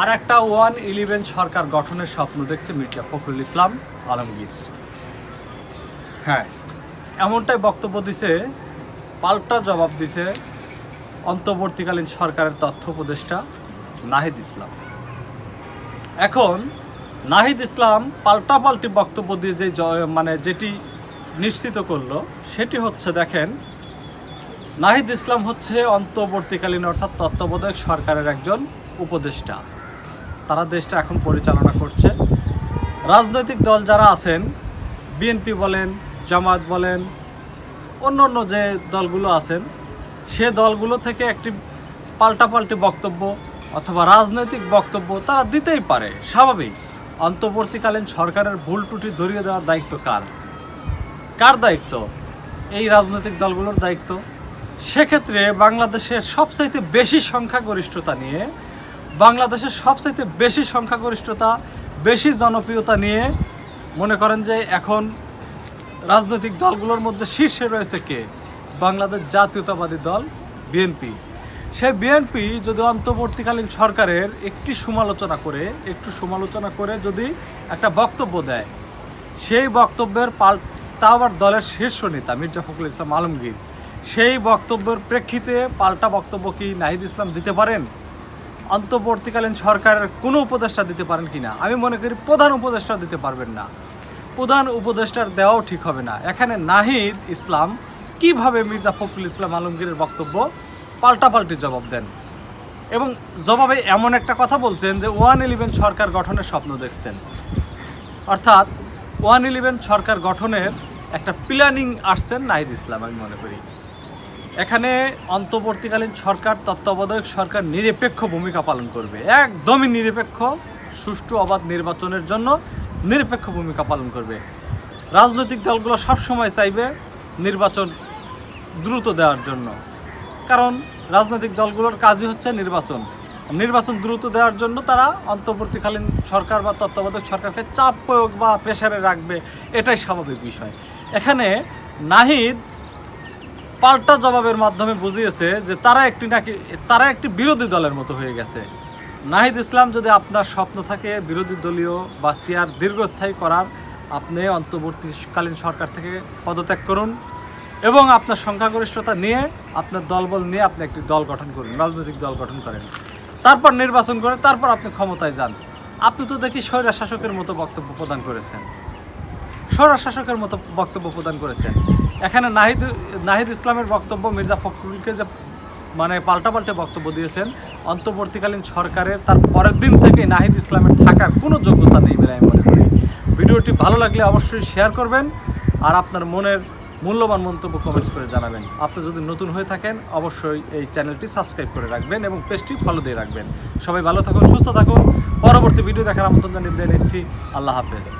আর একটা one eleven সরকার গঠনের স্বপ্ন দেখছে মির্জা ফখরুল ইসলাম আলমগীর। হ্যাঁ এমনটাই বক্তব্য দিছে, পাল্টা জবাব দিছে অন্তর্বর্তীকালীন সরকারের তথ্য উপদেষ্টা নাহিদ ইসলাম। এখন নাহিদ ইসলাম পাল্টাপাল্টি বক্তব্য দিয়ে যে মানে যেটি নিশ্চিত করল, সেটি হচ্ছে দেখেন, নাহিদ ইসলাম হচ্ছে অন্তর্বর্তীকালীন অর্থাৎ তত্ত্বাবধায়ক সরকারের একজন উপদেষ্টা। তারা দেশটা এখন পরিচালনা করছে। রাজনৈতিক দল যারা আছেন, বিএনপি বলেন, জামাত বলেন অন্য অন্য যে দলগুলো আছেন, সে দলগুলো থেকে একটি পাল্টাপাল্টি বক্তব্য অথবা রাজনৈতিক বক্তব্য তারা দিতেই পারে, স্বাভাবিক। অন্তর্বর্তীকালীন সরকারের ভুল ত্রুটি ধরিয়ে দেওয়ার দায়িত্ব কার? কার দায়িত্ব? এই রাজনৈতিক দলগুলোর দায়িত্ব। সেক্ষেত্রে বাংলাদেশের সবচাইতে বেশি সংখ্যাগরিষ্ঠতা নিয়ে বাংলাদেশের সবচাইতে বেশি সংখ্যাগরিষ্ঠতা, বেশি জনপ্রিয়তা নিয়ে মনে করেন যে এখন রাজনৈতিক দলগুলোর মধ্যে শীর্ষে রয়েছে কে? বাংলাদেশ জাতীয়তাবাদী দল, বিএনপি। সেই বিএনপি যদি অন্তর্বর্তীকালীন সরকারের একটি সমালোচনা করে, একটু সমালোচনা করে যদি একটা বক্তব্য দেয়, সেই বক্তব্যের পাল তা আবার দলের শীর্ষ নেতা মির্জা ফখরুল ইসলাম আলমগীর, সেই বক্তব্যের প্রেক্ষিতে পাল্টা বক্তব্য কি নাহিদ ইসলাম দিতে পারেন? অন্তর্বর্তীকালীন সরকারের কোনো উপদেষ্টা দিতে পারেন কিনা আমি মনে করি প্রধান উপদেষ্টা দিতে পারবেন না। প্রধান উপদেষ্টার দেওয়াও ঠিক হবে না। এখানে নাহিদ ইসলাম কীভাবে মির্জা ফখরুল ইসলাম আলমগীরের বক্তব্য পাল্টাপাল্টি জবাব দেন? এবং জবাবে এমন একটা কথা বলছেন যে ওয়ান ইলেভেন সরকার গঠনের স্বপ্ন দেখছেন। অর্থাৎ ওয়ান ইলেভেন সরকার গঠনের একটা প্ল্যানিং আসছেন নাহিদ ইসলাম, আমি মনে করি। এখানে অন্তর্বর্তীকালীন সরকার, তত্ত্বাবধায়ক সরকার নিরপেক্ষ ভূমিকা পালন করবে। একদমই নিরপেক্ষ, সুষ্ঠু অবাধ নির্বাচনের জন্য নিরপেক্ষ ভূমিকা পালন করবে। রাজনৈতিক দলগুলো সবসময় চাইবে নির্বাচন দ্রুত দেওয়ার জন্য। কারণ রাজনৈতিক দলগুলোর কাজই হচ্ছে নির্বাচন। নির্বাচন দ্রুত দেওয়ার জন্য তারা অন্তর্বর্তীকালীন সরকার বা তত্ত্বাবধায়ক সরকারকে চাপ প্রয়োগ বা প্রেশারে রাখবে, এটাই স্বাভাবিক বিষয়। এখানে নাহিদ পাল্টা জবাবের মাধ্যমে বুঝিয়েছে যে তারা একটি নাকি, তারা একটি বিরোধী দলের মতো হয়ে গেছে। নাহিদ ইসলাম যদি আপনার স্বপ্ন থাকে বিরোধী দলীয় বা চেয়ার দীর্ঘস্থায়ী করার, আপনি অন্তর্বর্তীকালীন সরকার থেকে পদত্যাগ করুন এবং আপনার সংখ্যাগরিষ্ঠতা নিয়ে, আপনার দলবল নিয়ে আপনি একটি দল গঠন করুন, রাজনৈতিক দল গঠন করেন। তারপর নির্বাচন করে, তারপর আপনি ক্ষমতায় যান। আপনি তো দেখি স্বৈরা শাসকের মতো বক্তব্য প্রদান করেছেন। স্বরাজ শাসকের মতো বক্তব্য প্রদান করেছেন। এখানে নাহিদ নাহিদ ইসলামের বক্তব্য মির্জা ফখরুলকে যে মানে পাল্টাপাল্টে বক্তব্য দিয়েছেন, অন্তর্বর্তীকালীন সরকারের তার পরের দিন থেকে নাহিদ ইসলামের থাকার কোনো যোগ্যতা নেই বলে আমি মনে করি। ভিডিওটি ভালো লাগলে অবশ্যই শেয়ার করবেন আর আপনার মনের মূল্যবান মন্তব্য কমেন্টস করে জানাবেন। আপনি যদি নতুন হয়ে থাকেন, অবশ্যই এই চ্যানেলটি সাবস্ক্রাইব করে রাখবেন এবং পেজটি ফলো দিয়ে রাখবেন। সবাই ভালো থাকুন, সুস্থ থাকুন। পরবর্তী ভিডিও দেখার আমন্ত্রণ জানিয়ে নিচ্ছি। আল্লাহ হাফেজ।